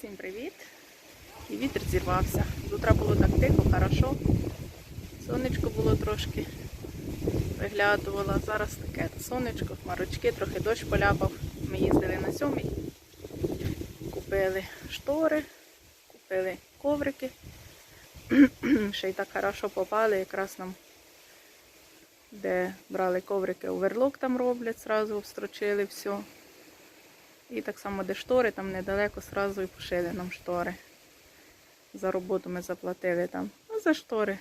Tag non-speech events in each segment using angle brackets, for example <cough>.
Всім привіт! І вітер зірвався. З було так тихо, хорошо. Сонечко було трошки виглядувало. Зараз таке сонечко, хмарочки, трохи дощ поляпав. Ми їздили на сьомій. Купили штори, купили коврики. <clears throat> Ще й так хорошо попали, якраз нам, де брали коврики, оверлок там роблять, зразу встрочили все. І так само, де штори, там недалеко сразу і пошили нам штори. За роботу ми заплатили там. Ну, за штори.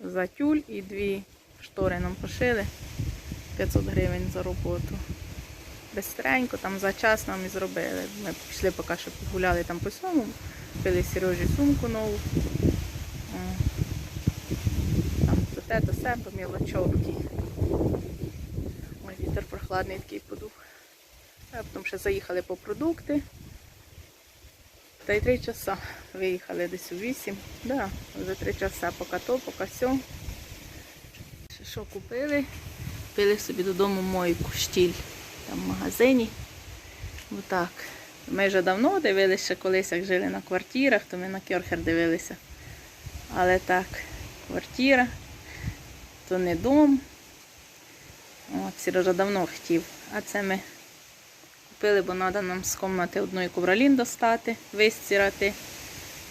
За тюль і дві штори нам пошили. 500 гривень за роботу. Бистренько, там за час нам і зробили. Ми пішли поки що погуляли там по сьому, купили Сережі сумку нову. Там то те, то все, по мілочовки. Ой, вітер прохладний такий. Потім ще заїхали по продукти. Та й три часа виїхали десь у вісім. Да, за три часа поки то, поки сьо. Що купили? Купили собі додому мойку, штіль там в магазині. Отак. Ми вже давно дивилися, колись як жили на квартирах, то ми на Кьорхер дивилися. Але так, квартира, то не дом. От, Сережа давно хотів. А це ми купили, бо треба нам з кімнати одної ковролін достати, вистирати.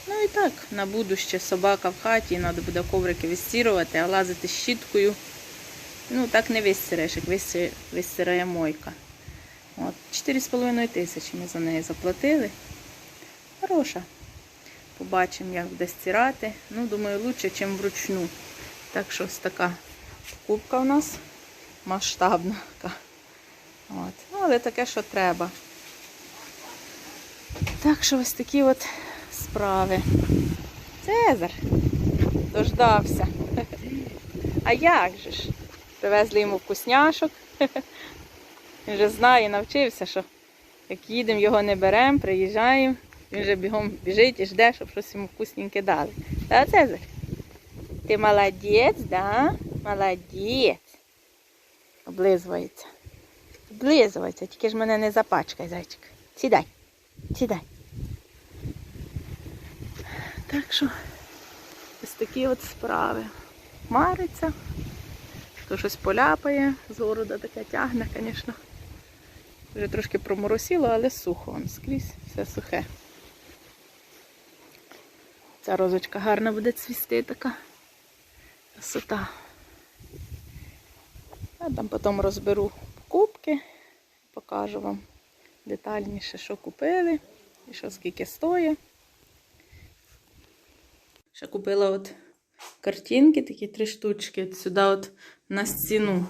Ну і так, на будуще собака в хаті, треба буде коврики вистирувати, а лазити щіткою. Ну, так не вистираєш, як висти- вистирає мойка. От, 4,5 тисячі ми за неї заплатили. Хороша. Побачимо, як буде стирати. Ну, думаю, краще, ніж вручну. Так що ось така покупка у нас масштабна. От. Але таке, що треба. Так що ось такі от справи. Цезар дождався. <laughs> А як же ж? Привезли йому вкусняшок. <laughs> Він вже знає, навчився, що як їдемо, його не беремо, приїжджаємо, він вже бігом біжить і жде, щоб щось йому вкусненьке дали. Та Цезар? Ти молодець, да? Молодець. Облизується. Облизується, тільки ж мене не запачкай, зайчик. Сідай, сідай. Так що ось такі от справи. Мариться, то щось поляпає, з города таке тягне, звісно. Вже трошки проморосіло, але сухо, вон скрізь все сухе. Ця розочка гарна буде цвісти така. Красота. А там потім розберу покупки, покажу вам детальніше, що купили і що скільки стоїть. Ще купила от картинки, такі три штучки. От сюди от на стіну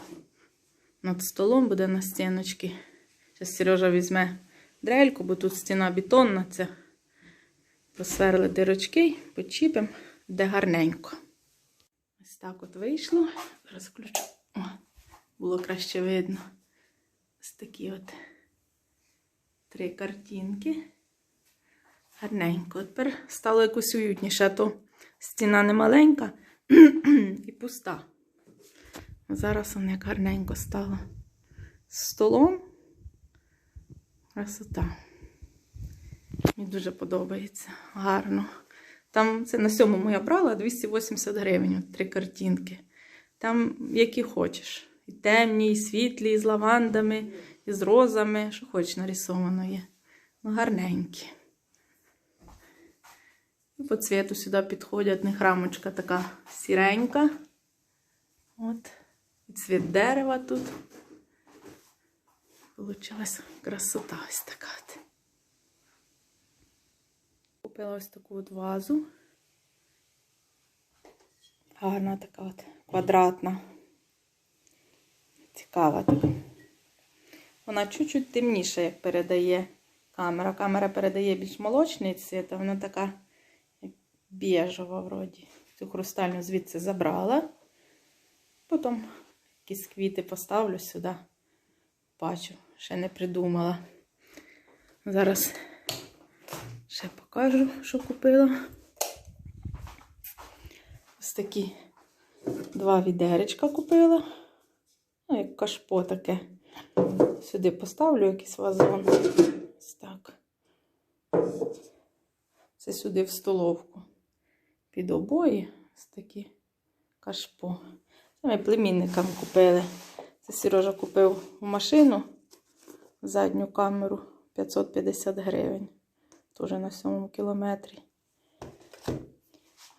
над столом буде на стіночці. Зараз Сережа візьме дрельку, бо тут стіна бетонна. Це просверли дирочки, почіпимо, де гарненько. Ось так от вийшло. Зараз включу. О, було краще видно. Ось такі от три картинки. Гарненько. Тепер стало якось уютніше, то стіна не маленька <clears throat> і пуста. Зараз воно як гарненько стало з столом. Красота. Мені дуже подобається. Гарно. Там це на сьомому я брала 280 гривень, от три картинки. Там які хочеш. І темні, і світлі, і з лавандами, і з розами. Що хочеш нарисовано є. Ну, гарненькі. І по цвіту сюди підходять. Них рамочка така сіренька. От. І цвіт дерева тут. Получилась красота ось така. Купила ось таку от вазу. Гарна така от квадратна. Цікава така. Вона чуть-чуть темніша, як передає камера. Камера передає більш молочний цвіт, а вона така як біжева вроді. Цю хрустальну звідси забрала. Потім якісь квіти поставлю сюди. Бачу, ще не придумала. Зараз ще покажу, що купила. Ось такі два відеречка купила. Ну, як кашпо таке. Сюди поставлю якийсь вазон. Ось так. Це сюди в столовку. Під обої ось такі кашпо. Це ми племінникам купили. Це Сережа купив в машину задню камеру 550 гривень. Теж на сьомому кілометрі.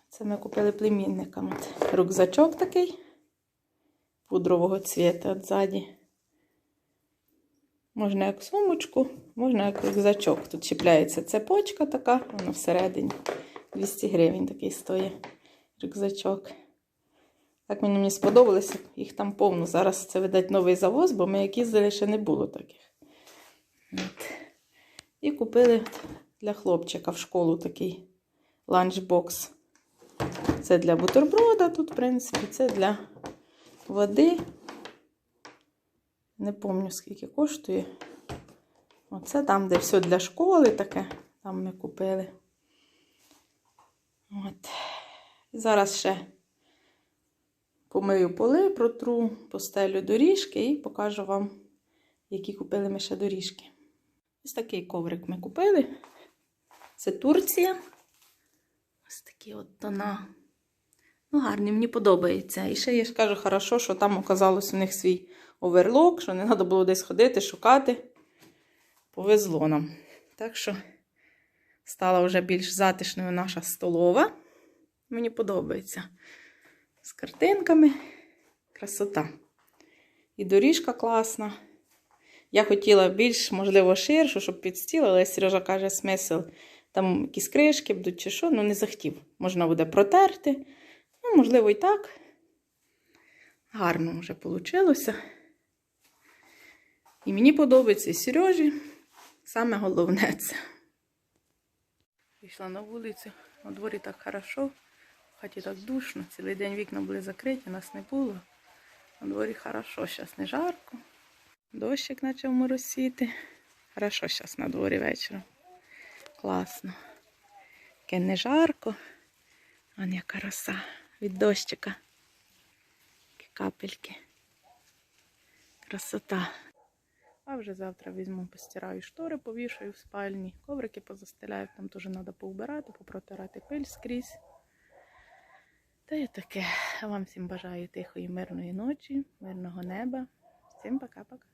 Це ми купили племінникам. Рюкзачок такий пудрового цвіту от ззаді. Можна як сумочку, можна як рюкзачок. Тут чіпляється цепочка така, вона всередині. 200 гривень такий стоїть рюкзачок. Так мені мені сподобалося, їх там повно. Зараз це видать новий завоз, бо ми як їздили, ще не було таких. От. І купили для хлопчика в школу такий ланчбокс. Це для бутерброда тут, в принципі, це для води. Не пам'ятаю, скільки коштує. Оце там, де все для школи таке, там ми купили. От. Зараз ще помию поли, протру, постелю доріжки і покажу вам, які купили ми ще доріжки. Ось такий коврик ми купили. Це Турція. Ось такі от тона. Ну, гарні, мені подобається. І ще я ж кажу, хорошо, що там оказалось у них свій оверлок, що не треба було десь ходити, шукати. Повезло нам. Так що стала вже більш затишною наша столова. Мені подобається. З картинками. Красота. І доріжка класна. Я хотіла більш, можливо, ширшу, щоб під стіл, але Сережа каже, смисл, там якісь кришки будуть чи що, ну не захотів. Можна буде протерти. Можливо, і так. Гарно вже вийшло. І мені подобається, і Сережі. Саме головне це. Пішла на вулицю, на дворі так хорошо, в хаті так душно, цілий день вікна були закриті, нас не було. На дворі хорошо, зараз не жарко. Дощик почав моросіти. Хорошо зараз на дворі вечором. Класно. Таке не жарко. Вон яка роса від дощика. Такі капельки. Красота. А вже завтра візьму, постираю штори, повішаю в спальні, коврики позастеляю, там теж треба поубирати, попротирати пиль скрізь. Та й таке. А вам всім бажаю тихої, мирної ночі, мирного неба. Всім пока-пока.